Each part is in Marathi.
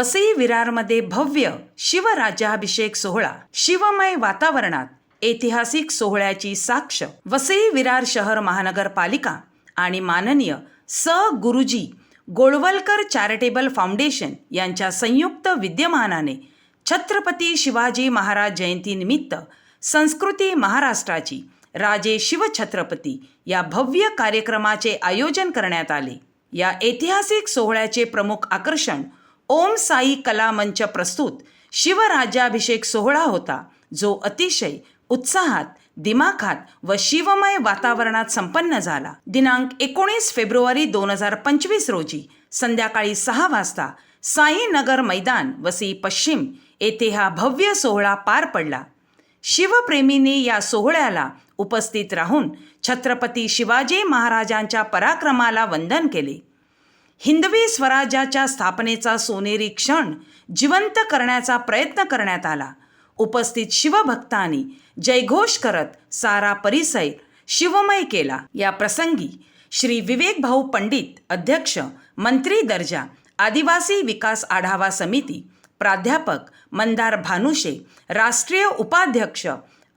वसई विरारमध्ये भव्य शिवराज्याभिषेक सोहळा शिवमय वातावरणात ऐतिहासिक सोहळ्याची साक्ष वसई विरार शहर महानगरपालिका आणि माननीय स. गुरुजी गोळवलकर चॅरिटेबल फाउंडेशन यांच्या संयुक्त विद्यमानाने छत्रपती शिवाजी महाराज जयंतीनिमित्त संस्कृती महाराष्ट्राची राजे शिवछत्रपती या भव्य कार्यक्रमाचे आयोजन करण्यात आले. या ऐतिहासिक सोहळ्याचे प्रमुख आकर्षण ओम साई कला मंच प्रस्तुत शिवराज्याभिषेक सोहळा होता जो अतिशय उत्साहात दिमाखात व शिवमय वातावरणात संपन्न झाला. दिनांक एकोणीस फेब्रुवारी दोन हजार पंचवीस रोजी संध्याकाळी सहा वाजता साईनगर मैदान वसई पश्चिम येथे हा भव्य सोहळा पार पडला. शिवप्रेमींनी या सोहळ्याला उपस्थित राहून छत्रपती शिवाजी महाराजांच्या पराक्रमाला वंदन केले. हिंदवी स्वराज्याच्या स्थापनेचा सोनेरी क्षण जिवंत करण्याचा प्रयत्न करण्यात आला. उपस्थित शिवभक्तांनी जयघोष करत सारा परिसर शिवमय केला. या प्रसंगी श्री विवेक भाऊ पंडित अध्यक्ष मंत्री दर्जा आदिवासी विकास आढावा समिती प्राध्यापक मंदार भानुशे राष्ट्रीय उपाध्यक्ष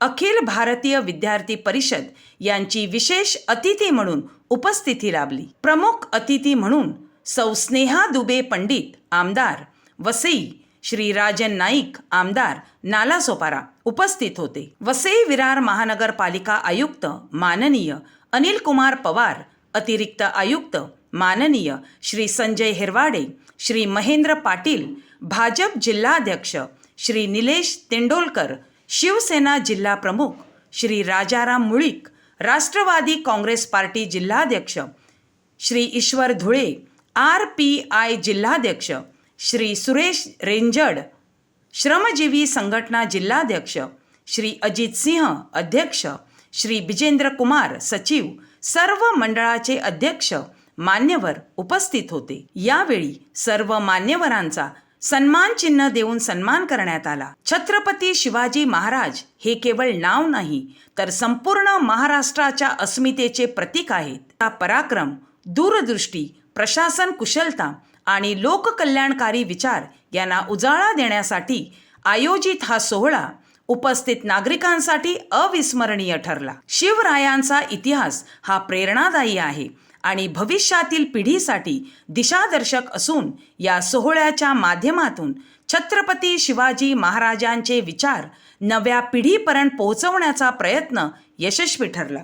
अखिल भारतीय विद्यार्थी परिषद यांची विशेष अतिथी म्हणून उपस्थिती लाभली. प्रमुख अतिथी म्हणून सौस्नेहा दुबे पंडित आमदार. वसई श्री राजन नाईक आमदार. नालासोपारा उपस्थित होते. वसई विरार महानगरपालिका आयुक्त माननीय. अनिल कुमार पवार अतिरिक्त आयुक्त माननीय. श्री संजय हिरवाडे श्री महेंद्र पाटील भाजप जिल्हाध्यक्ष. श्री निलेश तेंडोलकर शिवसेना जिल्हा प्रमुख. श्री राजाराम मुळीक राष्ट्रवादी काँग्रेस पार्टी जिल्हाध्यक्ष. Shri Ishwar Dhule R P I जिल्हाध्यक्ष श्री सुरेश रेंजड श्रमजीवी संघटना जिल्हाध्यक्ष श्री अजित सिंह अध्यक्ष श्री बिजेंद्र कुमार सचिव सर्व मंडळाचे अध्यक्ष मान्यवर उपस्थित होते. यावेळी सर्व मान्यवरांचा सन्मान चिन्ह देऊन सन्मान करण्यात आला. छत्रपती शिवाजी महाराज हे केवळ नाव नाही तर संपूर्ण महाराष्ट्राच्या अस्मितेचे प्रतीक आहेत. हा पराक्रम दूरदृष्टी प्रशासन कुशलता आणि लोककल्याणकारी विचार यांना उजाळा देण्यासाठी आयोजित हा सोहळा उपस्थित नागरिकांसाठी अविस्मरणीय ठरला. शिवरायांचा इतिहास हा प्रेरणादायी आहे आणि भविष्यातील पिढीसाठी दिशादर्शक असून या सोहळ्याच्या माध्यमातून छत्रपती शिवाजी महाराजांचे विचार नव्या पिढीपर्यंत पोहोचवण्याचा प्रयत्न यशस्वी ठरला.